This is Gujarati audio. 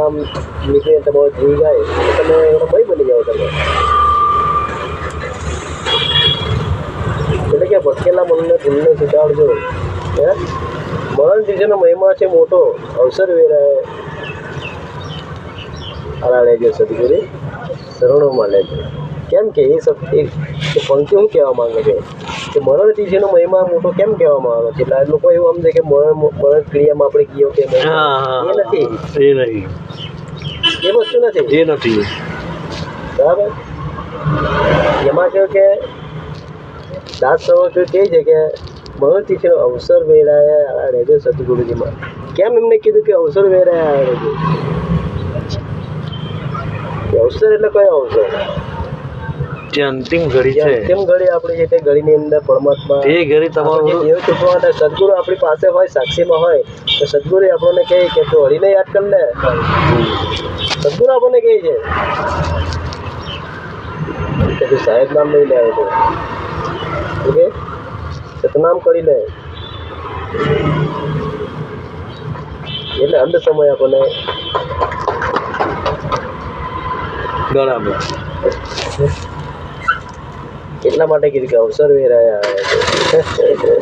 નામ નીકળે તમારું જીવ જાય તમે એનો ભય બની જાઓ તમે. એટલે કે ભટકેલા મનને ભૂલને સુધારજો. હે? મરણ દીજેનો મહિમા છે મોટો. અવસર વેરાય. આલા લેજો સદગુરી, શરણોમાં લેજો. કેમ કે એ સબ એ પંક્તિ શું કહેવા માંગે છે કે મરણ તિથિનો મહિમા મોટો કેમ કહેવામાં આવે છે? એટલે લોકો એવું સમજે કે મરણ મરણ ક્રિયામાં આપણે ગયો કે હા હા એ નથી. એ નહીં. એ વસ્તુ નથી. એ નથી. બરાબર? એમાં કહ્યું કે દાસ સર્વક કહે છે કે મરણ છે અવસર વેરાયા રહેજો સદગુરુજીમાં. કેમ એમને કીધું કે અવસર વેરાયા રહેજો? અવસર એટલે કયો અવસર? જે અંતિમ ઘડી છે. અંતિમ ઘડી આપણી છે તે ઘડીની અંદર પરમાત્મા તે ઘડી તમારું એવું જે ચૂકવા માટે સદગુરુ આપણી પાસે હોય સાક્ષીમાં હોય તો સદગુરુ આપણને કહે કે તું હરીને યાદ કર લે. સદગુરુ આપણને કહે છે. કે તું સાહેબ નામ લઈ લે ઓકે? સતનામ કરી લે. એટલે અંત સમય આપણને બરાબર. એટલા માટે કીધું કે અવસર વેરાયા સાચી છે.